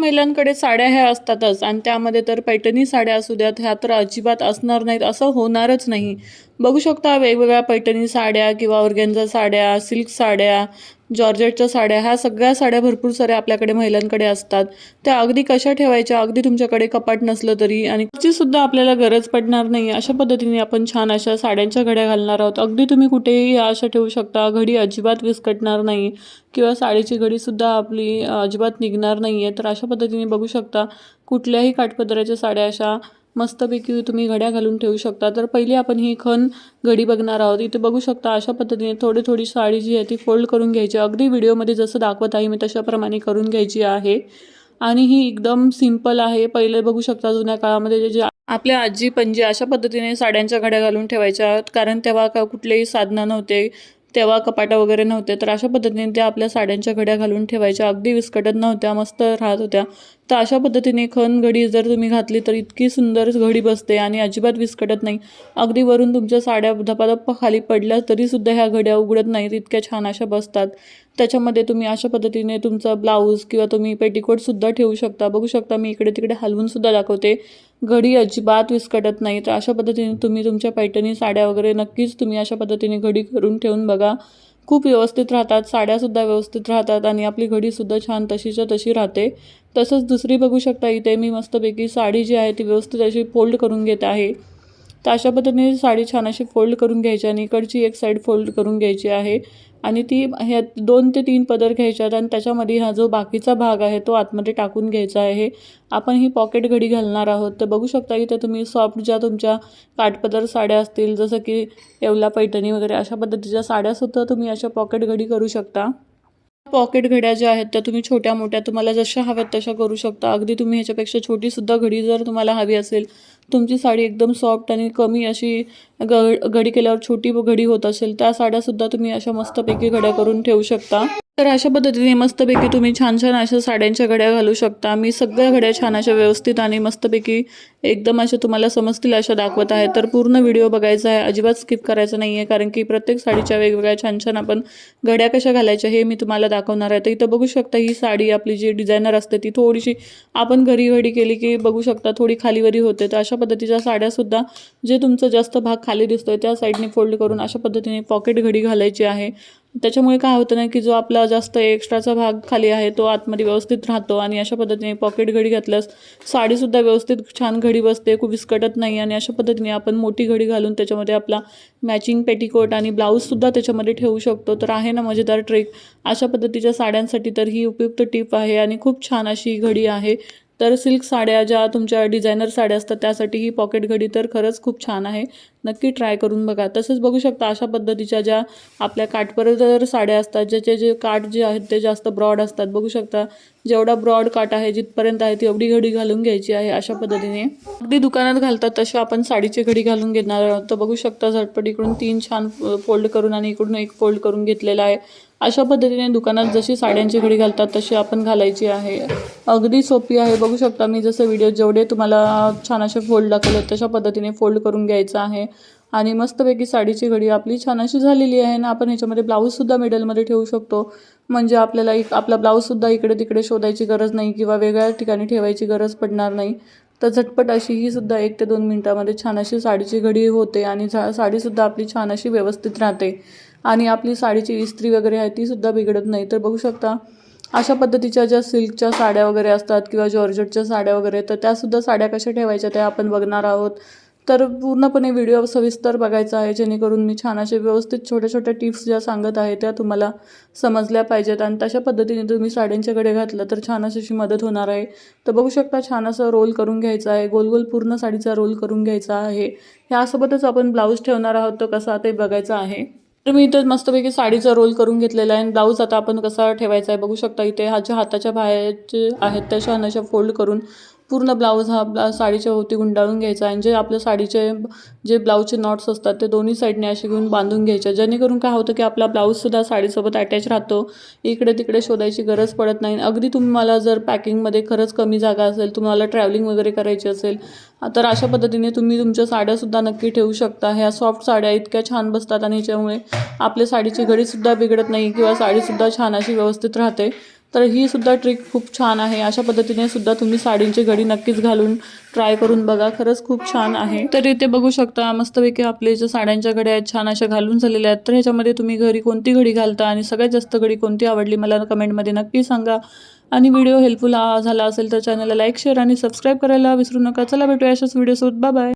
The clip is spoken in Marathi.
महिलांकडे साड्या ह्या असतातच. आणि त्यामध्ये तर पैठणी साड्या असू द्यात ह्या तर अजिबात असणार नाहीत. असं होणारच नाही. बघू शकता वेगवेगळ्या पैठणी साड्या किंवा ऑर्गेन्झा साड्या सिल्क साड्या जॉर्जेटच्या साड्या ह्या सगळ्या साड्या भरपूर साऱ्या आपल्याकडे महिलांकडे असतात. त्या अगदी कशा ठेवायच्या? अगदी तुमच्याकडे कपाट नसलं तरी. आणि त्याची सुद्धा आपल्याला गरज पडणार नाही. अशा पद्धतीने आपण छान अशा साड्यांच्या घड्या घालणार आहोत. अगदी तुम्ही कुठेही या अशा ठेवू शकता. घडी अजिबात विस्कटणार नाही. किंवा साडीची घडीसुद्धा आपली अजिबात निघणार नाही आहे तर अशा पद्धतीने बघू शकता कुठल्याही काठपदराच्या साड्या अशा मस्तपैकी तुम्ही घड्या घालून ठेवू शकता. तर पहिली आपण ही खण घडी बघणार आहोत. इथे बघू शकता अशा पद्धतीने थोडी थोडी साडी जी आहे ती फोल्ड करून घ्यायची. अगदी व्हिडिओमध्ये जसं दाखवत आहे मी तशाप्रमाणे करून घ्यायची आहे. आणि ही एकदम सिंपल आहे. पहिले बघू शकता जुन्या काळामध्ये जे जे आपल्या आजी पणजी अशा पद्धतीने साड्यांच्या घड्या घालून ठेवायच्या. कारण तेव्हा का कुठलेही साधनं नव्हते तेव्हा कपाटा वगैरे नव्हते. तर अशा पद्धतीने त्या आपल्या साड्यांच्या घड्या घालून ठेवायच्या. अगदी विस्कटत नव्हत्या मस्त राहत होत्या. तर अशा पद्धतीने खण घडी जर तुम्ही घातली तर इतकी सुंदर घडी बसते आणि अजिबात विस्कटत नाही. अगदी वरून तुमच्या साड्या धपाधप खाली पडल्या तरीसुद्धा ह्या घड्या उघडत नाहीत इतक्या छान अशा बसतात. त्याच्यामध्ये तुम्ही अशा पद्धतीने तुमचा ब्लाऊज किंवा तुम्ही पेटीकोटसुद्धा ठेवू शकता. बघू शकता मी इकडे तिकडे हलवूनसुद्धा दाखवते. घडी अजिबात विस्कटत नाही. तर अशा पद्धतीने तुम्ही तुमच्या पैठणी साड्या वगैरे नक्कीच तुम्ही अशा पद्धतीने घडी करून ठेवून बघा. खूप व्यवस्थित राहतात साड्यासुद्धा व्यवस्थित राहतात आणि आपली घडीसुद्धा छान तशीच्या तशी राहते. तसंच दुसरी बघू शकता इथे मी मस्तपैकी साडी जी आहे ती व्यवस्थित अशी फोल्ड करून घेत आहे. तर अशा पद्धतीने साडी छान अशी फोल्ड करून घ्यायची आणि इकडची एक साईड फोल्ड करून घ्यायची आहे. आणि ती ह्या दोन ते तीन पदर घ्यायच्यात आणि त्याच्यामध्ये हा जो बाकीचा भाग आहे तो आतमध्ये टाकून घ्यायचा आहे. आपण ही पॉकेट घडी घालणार आहोत. तर बघू शकता की इथे तुम्ही सॉफ्ट ज्या तुमच्या काठपदर साड्या असतील जसं की येवला पैठणी वगैरे अशा पद्धतीच्या साड्यासुद्धा तुम्ही अशा पॉकेट घडी करू शकता. पॉकेट घड्या ज्या आहेत त्या तुम्ही छोट्या मोठ्या तुम्हाला जशा हव्यात तशा करू शकता. अगदी तुम्ही ह्याच्यापेक्षा छोटीसुद्धा घडी जर तुम्हाला हवी असेल तुमची साडी एकदम सॉफ्ट आणि कमी अशी ग घडी केल्यावर छोटी घडी होत असेल त्या साड्यासुद्धा तुम्ही अशा मस्तपैकी घड्या करून ठेवू शकता. तर अशा पद्धतीने मस्तपैकी तुम्ही छान छान अशा साड्यांच्या घड्या घालू शकता. मी सगळ्या घड्या छान अशा व्यवस्थित आणि मस्तपैकी एकदम अशा तुम्हाला समजतील अशा दाखवत आहे. तर पूर्ण व्हिडिओ बघायचा आहे. अजिबात स्किप करायचं नाही आहे कारण की प्रत्येक साडीच्या वेगवेगळ्या छान छान आपण घड्या कशा घालायच्या हे मी तुम्हाला दाखवणार आहे. तर इथं बघू शकता ही साडी आपली जी डिझायनर असते ती थोडीशी आपण घरी घडी केली की बघू शकता थोडी खालीवरी होते. तर अशा पद्धतीच्या साड्यासुद्धा जे तुमचं जास्त भाग खाली दिसतोय त्या साईडने फोल्ड करून अशा पद्धतीने पॉकेट घडी घालायची आहे. त्याच्यामुळे काय होतं ना की जो आपला जास्त एक्स्ट्राचा भाग खाली आहे तो आतमध्ये व्यवस्थित राहतो आणि अशा पद्धतीने पॉकेट घडी घातल्यास साडीसुद्धा व्यवस्थित छान घडी बसते खूप विस्कटत नाही आणि अशा पद्धतीने आपण मोठी घडी घालून त्याच्यामध्ये आपला मॅचिंग पेटीकोट आणि ब्लाऊजसुद्धा त्याच्यामध्ये ठेवू शकतो. तर आहे ना मजेदार ट्रिक अशा पद्धतीच्या साड्यांसाठी तर ही उपयुक्त टीप आहे आणि खूप छान अशी घडी आहे. तर सिल्क साड्या ज्या तुमच्या डिझायनर साड्या असतात त्यासाठी ही पॉकेट घडी तर खरंच खूप छान आहे. नक्की ट्राय करून बघा. तसंच बघू शकता अशा पद्धतीच्या ज्या आपल्या काठपदर साड्या असतात ज्याचे जे काठ जे आहेत ते जास्त ब्रॉड असतात. बघू शकता जेवढा ब्रॉड काठ आहे जिथपर्यंत आहे ती एवढी घडी घालून घ्यायची आहे अशा पद्धतीने. अगदी दुकानात घालतात तसे आपण साडीची घडी घालून घेणार आहोत. तर बघू शकता झटपट इकडून तीन छान फोल्ड करून आणि इकडून एक फोल्ड करून घेतलेला आहे. अशा पद्धतीने दुकानात जशी साड्यांची घडी घालतात तशी आपण घालायची आहे. अगदी सोपी आहे. बघू शकता मी जसं व्हिडिओ जेवढे तुम्हाला छान असे फोल्ड दाखवले तशा पद्धतीने फोल्ड करून घ्यायचं आहे. आणि मस्तपैकी साडीची घडी आपली छान अशी झालेली आहे ना आपण ह्याच्यामध्ये ब्लाऊजसुद्धा मिडलमध्ये ठेवू शकतो. म्हणजे आपल्याला एक आपला ब्लाऊजसुद्धा इकडे तिकडे शोधायची गरज नाही किंवा वेगळ्या ठिकाणी ठेवायची गरज पडणार नाही. तर झटपट अशी ही सुद्धा एक ते दोन मिनटामध्ये छान अशी साडीची घडी होते आणि झा साडीसुद्धा आपली छान अशी व्यवस्थित राहते. आणि आपली साडीची इस्त्री वगैरे आहे तीसुद्धा बिघडत नाही. तर बघू शकता अशा पद्धतीच्या ज्या सिल्कच्या साड्या वगैरे असतात किंवा जॉर्जेटच्या साड्या वगैरे तर त्यासुद्धा साड्या कशा ठेवायच्या त्या आपण बघणार आहोत. तर पूर्णपणे व्हिडिओ सविस्तर बघायचा आहे जेणेकरून मी छान असे व्यवस्थित छोट्या छोट्या टिप्स ज्या सांगत आहे त्या तुम्हाला समजल्या पाहिजेत. आणि तशा पद्धतीने तुम्ही साड्यांच्याकडे घातलं तर छान अशी मदत होणार आहे. तर बघू शकता छान असं रोल करून घ्यायचा आहे गोल गोल पूर्ण साडीचा रोल करून घ्यायचा आहे. ह्यासोबतच आपण ब्लाऊज ठेवणार आहोत तो कसा ते बघायचा आहे. तर मी इथं मस्तपैकी साडीचा रोल करून घेतलेला आहे. आणि ब्लाऊज आता आपण कसा ठेवायचा आहे बघू शकता. इथे हा ज्या हाताच्या बाहेरचे आहेत त्या छान अशा फोल्ड करून पूर्ण ब्लाऊज हा ब्ला साडीच्या होती गुंडाळून घ्यायचा आणि जे आपल्या साडीचे जे ब्लाऊजचे नॉट्स असतात ते दोन्ही साईडने असे घेऊन बांधून घ्यायचे. जेणेकरून काय होतं की आपला ब्लाऊजसुद्धा साडीसोबत अटॅच राहतो. इकडे तिकडे शोधायची गरज पडत नाही. अगदी तुम्हाला जर पॅकिंगमध्ये खरंच कमी जागा असेल तुम्हाला ट्रॅव्हलिंग वगैरे करायची असेल तर अशा पद्धतीने तुम्ही तुमच्या साड्यासुद्धा नक्की ठेवू शकता. ह्या सॉफ्ट साड्या इतक्या छान बसतात आणि ह्याच्यामुळे आपल्या साडीची घडीसुद्धा बिघडत नाही किंवा साडीसुद्धा छान अशी व्यवस्थित राहते. तर ही सुद्धा ट्रिक खूप छान आहे. अशा पद्धतीने सुद्धा तुम्ही साडींची घडी नक्कीच घालून ट्राय करून बघा. खरंच खूप छान आहे. तर इथे बघू शकता मस्तपैकी आपले जे साड्यांच्या घड्या आहेत छान अशा घालून झालेल्या आहेत. तर ह्याच्यामध्ये तुम्ही घरी कोणती घडी घालता आणि सगळ्यात जास्त घडी कोणती आवडली मला कमेंटमध्ये नक्की सांगा. आणि व्हिडिओ हेल्पफुल झाला असेल तर चॅनलला लाईक शेअर आणि सबस्क्राईब करायला विसरू नका. चला भेटूया अशाच व्हिडिओसोबत बाय